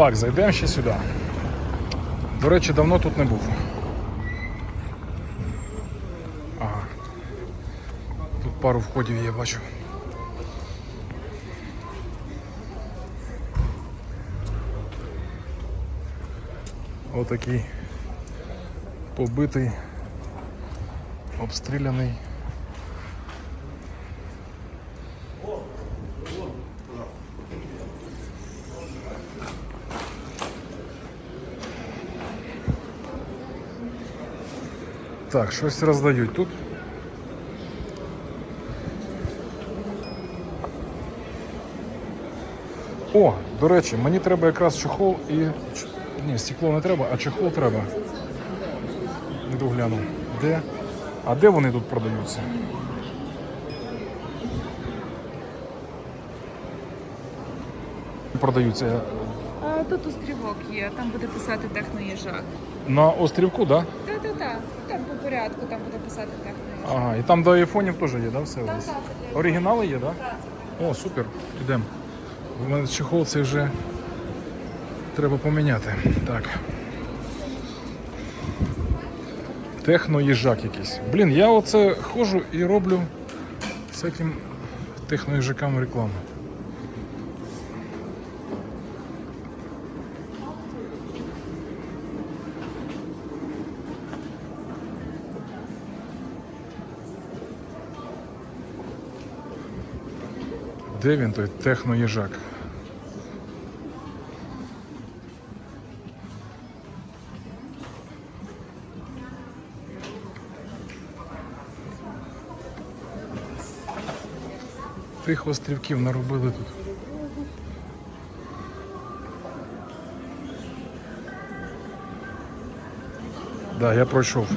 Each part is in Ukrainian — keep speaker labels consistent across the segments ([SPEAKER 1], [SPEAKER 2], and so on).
[SPEAKER 1] Так, зайдемо ще сюди. До речі, давно тут не був. Ага. Тут пару входів є, бачу. Отакий побитий, обстріляний. Так, щось роздають тут. О, до речі, мені треба якраз чохол і. Ні, стекло не треба, а чохол треба. Іду гляну. Де? А де вони тут продаються? Продаються
[SPEAKER 2] А, тут острівок є, там буде писати техноїжак.
[SPEAKER 1] на острівку, так? Да?
[SPEAKER 2] Та-та-та, там по порядку, там буде писати техноїжак.
[SPEAKER 1] Ага, і там до айфонів теж є, да, все? у вас?
[SPEAKER 2] Так, так, це
[SPEAKER 1] Оригінали є, так? Да? О, супер, йдемо. У мене чехол це вже треба поміняти. Так. Техноїжак якийсь. Блін, я оце ходжу і роблю всяким техноїжакам рекламу. Де він той техноїжак? Тих острівків наробили тут. Да, я пройшов.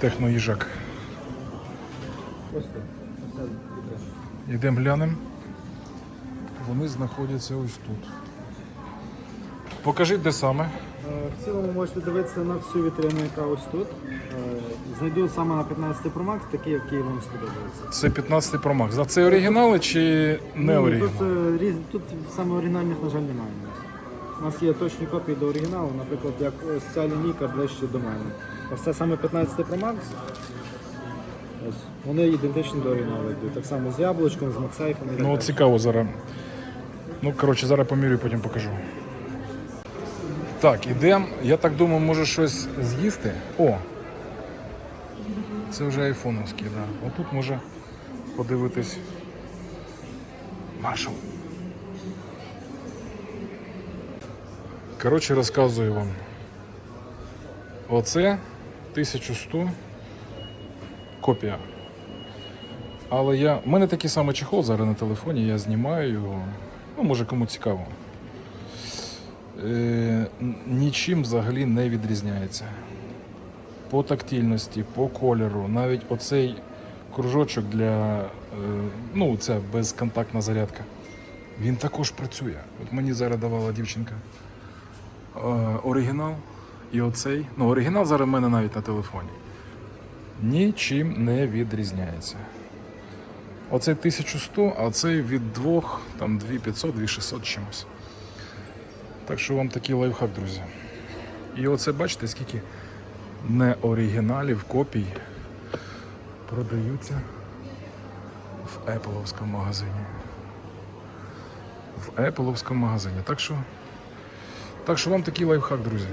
[SPEAKER 1] Техноїжак. Йдемо глянемо. Вони знаходяться ось тут. Покажіть, де саме.
[SPEAKER 3] Е, В цілому можете дивитися на всю вітрину, яка ось тут. Е, Знайду саме на 15 Pro Max, такий, який вам сподобається.
[SPEAKER 1] Це 15 Pro Max. А це оригінали чи не оригінали?
[SPEAKER 3] Тут, е, різ- тут саме оригінальних, на жаль, немає. у нас. У нас є точні копії до оригіналу, наприклад, як ось ця лінійка ближче до мене. Ось це саме 15 Pro Max. Ось. Вони ідентичні до оригіналу йдуть. Так само з яблучком, з Максейфом. і так
[SPEAKER 1] Ну
[SPEAKER 3] далі.
[SPEAKER 1] цікаво зараз. Ну, коротше, зараз помірю, потім покажу. Так, ідемо. Я так думаю, може щось з'їсти. О! Це вже айфоновський, так. Да. Отут може подивитись. Маршал. Коротше, розказую вам. Оце 1100 копія. Але я. У мене такий самий чехол зараз на телефоні, я знімаю його. Ну, може кому цікаво. Е, нічим взагалі не відрізняється. По тактильності, по кольору, навіть оцей кружочок для. Е, ну, це безконтактна зарядка. Він також працює. От мені зараз давала дівчинка е, оригінал і оцей. Ну, оригінал зараз в мене навіть на телефоні. Нічим не відрізняється. Оцей 1100, а цей від 2, там 2500, 2600 чимось. Так що вам такий лайфхак, друзі. І оце бачите, скільки не оригіналів, копій продаються в Apple магазині. В Apple магазині. Так що, так що вам такий лайфхак, друзі.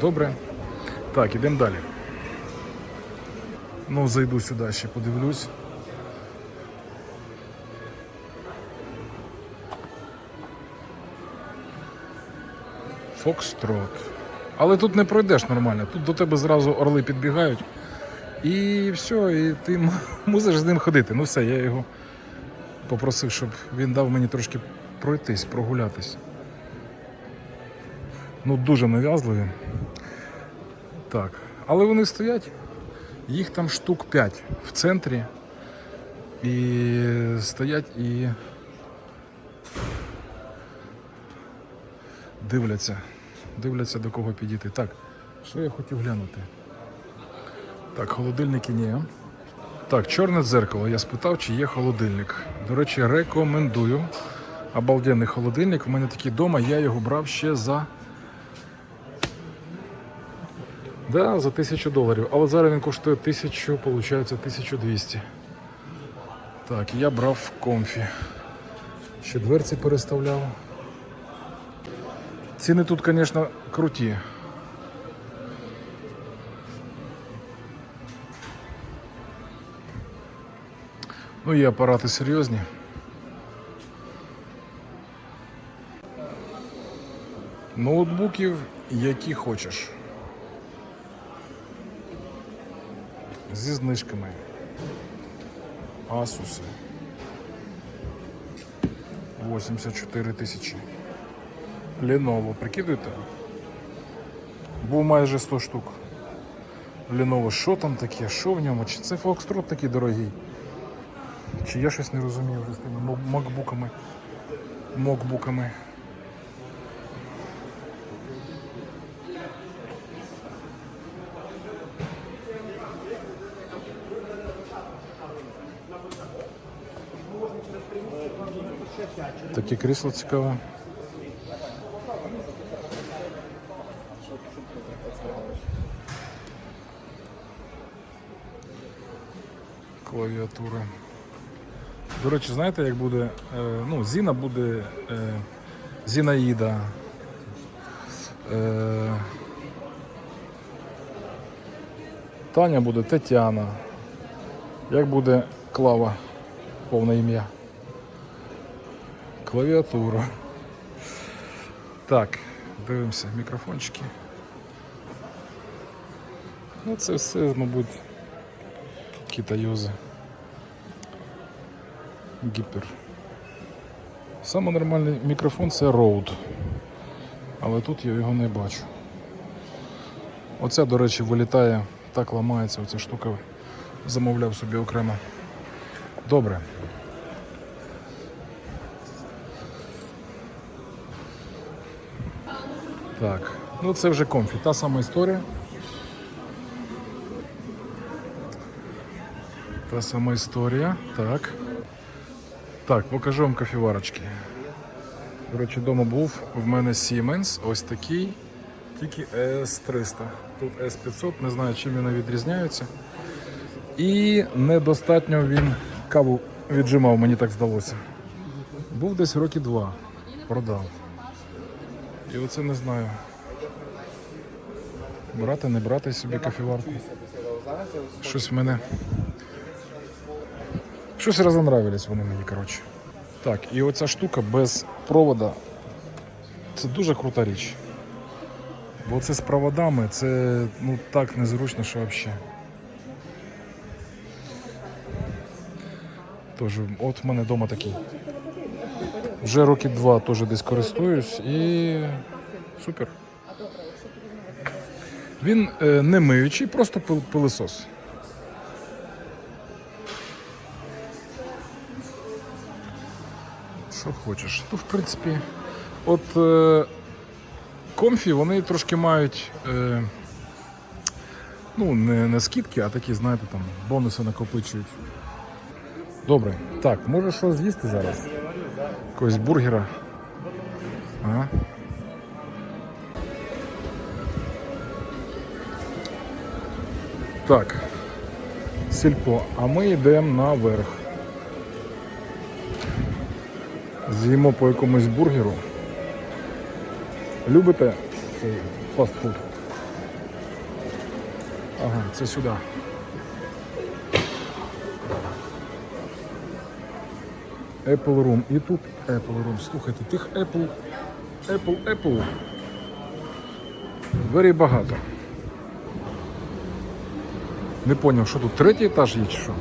[SPEAKER 1] Добре. Так, ідемо далі. Ну, зайду сюди ще подивлюсь. Фокстрот. Але тут не пройдеш нормально. Тут до тебе зразу орли підбігають. І все, і ти мусиш з ним ходити. Ну все, я його попросив, щоб він дав мені трошки пройтись, прогулятись. Ну, дуже нав'язливі. Так. Але вони стоять. Їх там штук 5 в центрі. І стоять і дивляться. Дивляться до кого підійти. Так, що я хотів глянути? Так, холодильники ні. Так, чорне дзеркало. Я спитав, чи є холодильник. До речі, рекомендую. Обалденний холодильник. У мене такий вдома, я його брав ще за. Да, за тисячу доларів. Але зараз він коштує тисячу, виходить, 1200. Так, я брав комфі. Ще дверці переставляв. Ціни тут, звісно, круті. Ну і апарати серйозні. Ноутбуків, які хочеш. Зі знижками. Asus. 84 тисячі. Lenovo, прикидуєте? Був майже 100 штук. Lenovo, що там таке? Що в ньому? Чи це Foxtrot такий дорогий? Чи я щось не розумію вже з тими макбуками? Мокбуками. Таке крісло цікаве. Клавіатури. До речі, знаєте, як буде. Е, ну, Зіна буде е, Зінаїда. Е, Таня буде Тетяна. Як буде Клава, повне ім'я? Клавіатура. Так, дивимося, мікрофончики. Ну, це все, мабуть, китайози. Гіпер. Саме нормальний мікрофон це Rode. Але тут я його не бачу. Оця, до речі, вилітає, так ламається оця штука. Замовляв собі окремо. Добре. Так, ну це вже комфі, та сама історія. Та сама історія. Так. Так, покажу вам кофіварочки. До речі, вдома був. В мене Siemens, ось такий, тільки S300. Тут S500, не знаю, чим вони відрізняються. І недостатньо він каву віджимав, мені так здалося. Був десь роки два, продав. І оце не знаю. Брати, не брати собі кофіварку. Щось в мене. Щось розонравились вони мені, коротше. Так, і оця штука без провода. Це дуже крута річ. Бо це з проводами, це ну так незручно, що взагалі. Тож, от в мене вдома такий. Вже роки два теж десь користуюсь і супер. Він е, не миючий, просто пил- пилисос. Що хочеш. Ну, в принципі, от е, комфі вони трошки мають. Е, ну, не, не скидки, а такі, знаєте, там бонуси накопичують. Добре. Так, може що з'їсти зараз? Якогось бургера. Ага. Так. Сільпо, а ми йдемо наверх. З'їмо по якомусь бургеру. Любите цей фастфуд? Ага, це сюди. Apple Room. І тут Apple Room. Слухайте, тих Apple, Apple, Apple. Very багато. Не зрозумів, що тут третій етаж є чи що?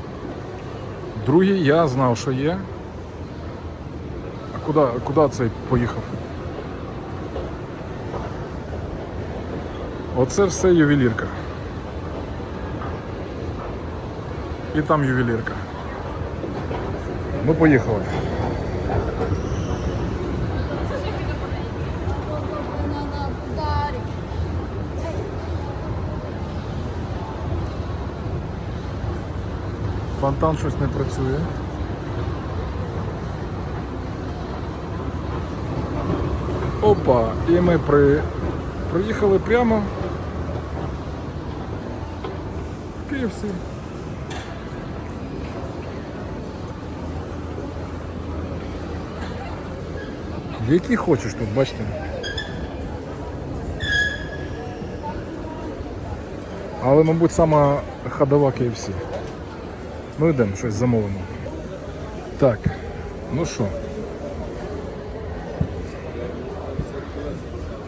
[SPEAKER 1] Другий я знав, що є. А куди, куди цей поїхав? Оце все ювелірка. І там ювелірка. Ми поїхали. Фонтан щось не працює. Опа, і ми при... приїхали прямо в KFC. Які хочеш тут, бачите. Але, мабуть, сама ходова KFC. Ну йдемо, щось замовимо. Так, ну що.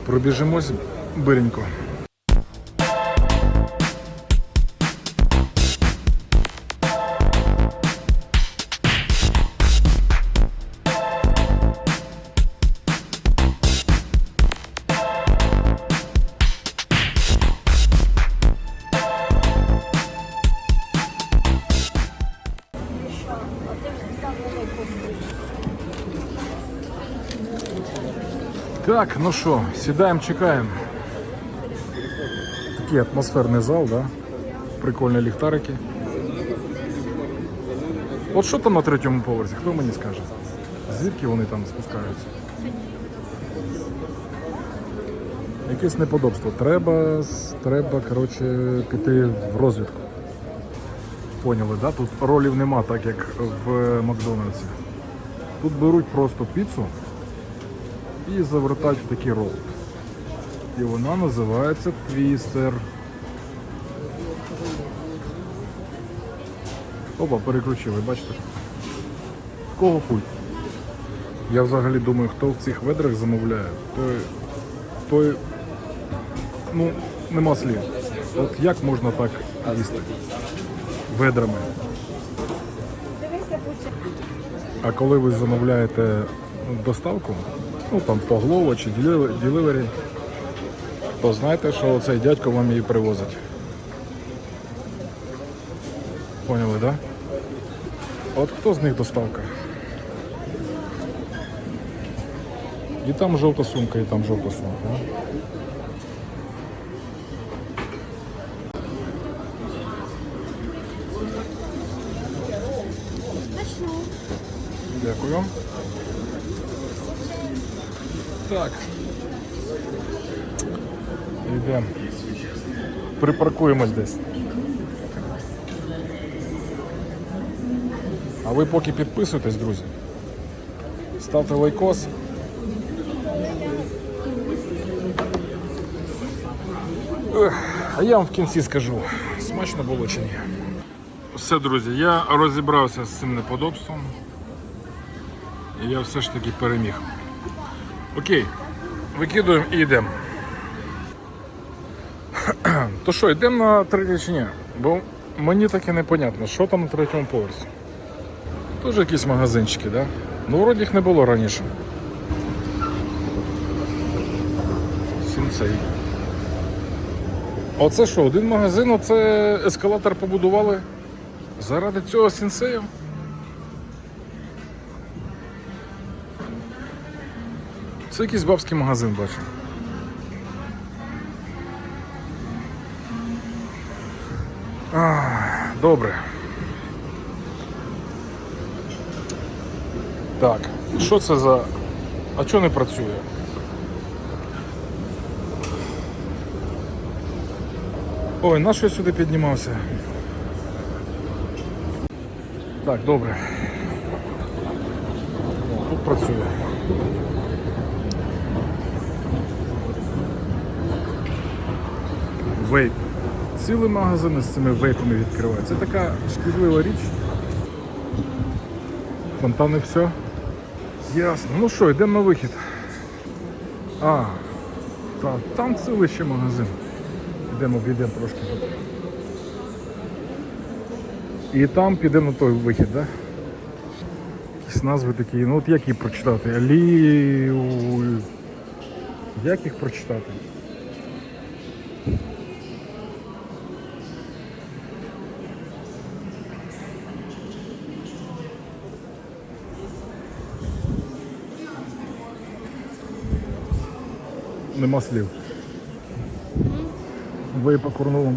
[SPEAKER 1] Пробіжимось биренько. Так, ну що, сідаємо, чекаємо. Такий атмосферний зал, да? Прикольні ліхтарики. От що там на третьому поверсі? Хто мені скаже? Звідки вони там спускаються? Якесь неподобство. Треба, треба коротше, піти в розвідку. Поняли, да? Тут ролів нема, так як в Макдональдсі. Тут беруть просто піцу і завертають в такий рол. І вона називається твістер. Опа, переключили, бачите? В кого пульт? Я взагалі думаю, хто в цих ведрах замовляє, той, той ну, нема слів. От як можна так їсти? Ведрами. А коли ви замовляєте доставку, ну там по Glovo чи Deliver- Delivery, то знайте, що цей дядько вам її привозить. Поняли, так? Да? От хто з них доставка? І там жовта сумка, і там жовта сумка. Дякую. Так. Йдемо. Припаркуємось десь. А ви поки підписуйтесь, друзі. Ставте лайкос. А я вам в кінці скажу, смачно було чи ні. Все, друзі, я розібрався з цим неподобством. І я все ж таки переміг. Окей, викидуємо і йдемо. То що, йдемо на третє чи ні? Бо мені таке непонятно, що там на третьому поверсі. Теж якісь магазинчики, да? Ну, вроді їх не було раніше. Сінцей. Оце що, один магазин, оце ескалатор побудували заради цього сінсею? Це якийсь бабський магазин бачу. Добре. Так, що це за. А чого не працює? Ой, на що я сюди піднімався? Так, добре. Тут працює. Вейп. Цілий магазин з цими вейпами відкриває. Це така шкідлива річ. Фонтани все. Ясно. Ну що, йдемо на вихід. А, та, там цілий ще магазин. Йдемо, обійдемо трошки тут. І там підемо на той вихід, так? Да? Якісь назви такі. Ну от як їх прочитати? Алі. Як їх прочитати? Нема слів. Вейпа курнула.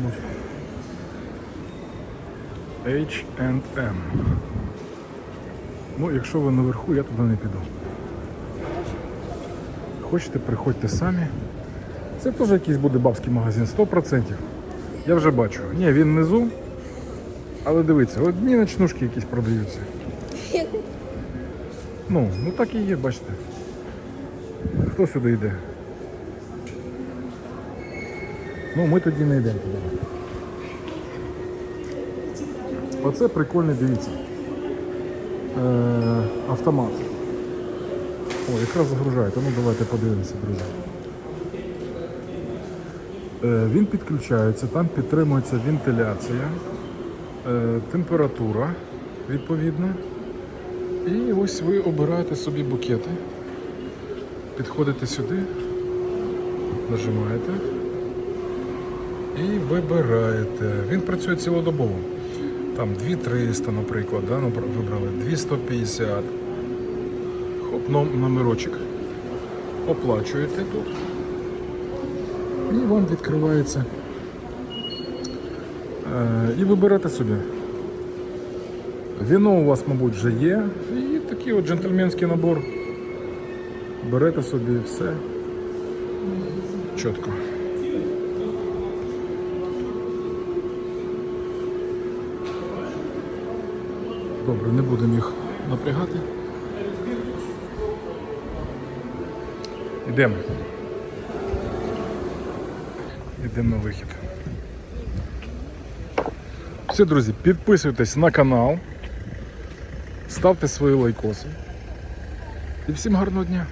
[SPEAKER 1] H&M. Ну, якщо ви наверху, я туди не піду. Хочете, приходьте самі. Це теж якийсь буде бабський магазин, 100%. Я вже бачу. Ні, він внизу. Але дивіться, одні ночнушки якісь продаються. Ну, ну так і є, бачите. Хто сюди йде? Ну, ми тоді не йдемо туди. Оце прикольний, дивіться. Е, автомат. О, якраз загружаєте. Ну давайте подивимося, друзі. Е, він підключається, там підтримується вентиляція, е, температура відповідно. І ось ви обираєте собі букети. Підходите сюди, нажимаєте і вибираєте. Він працює цілодобово. Там 2300, наприклад, да, ну, вибрали 2150. Хоп, номерочок. Оплачуєте тут. І вам відкривається. Е, і ви берете собі. Віно у вас, мабуть, вже є. І такий от джентльменський набор. Берете собі все. Чітко. Добре, не будемо їх напрягати. Йдемо. Йдемо на вихід. Все, друзі, підписуйтесь на канал, ставте свої лайкоси. І всім гарного дня!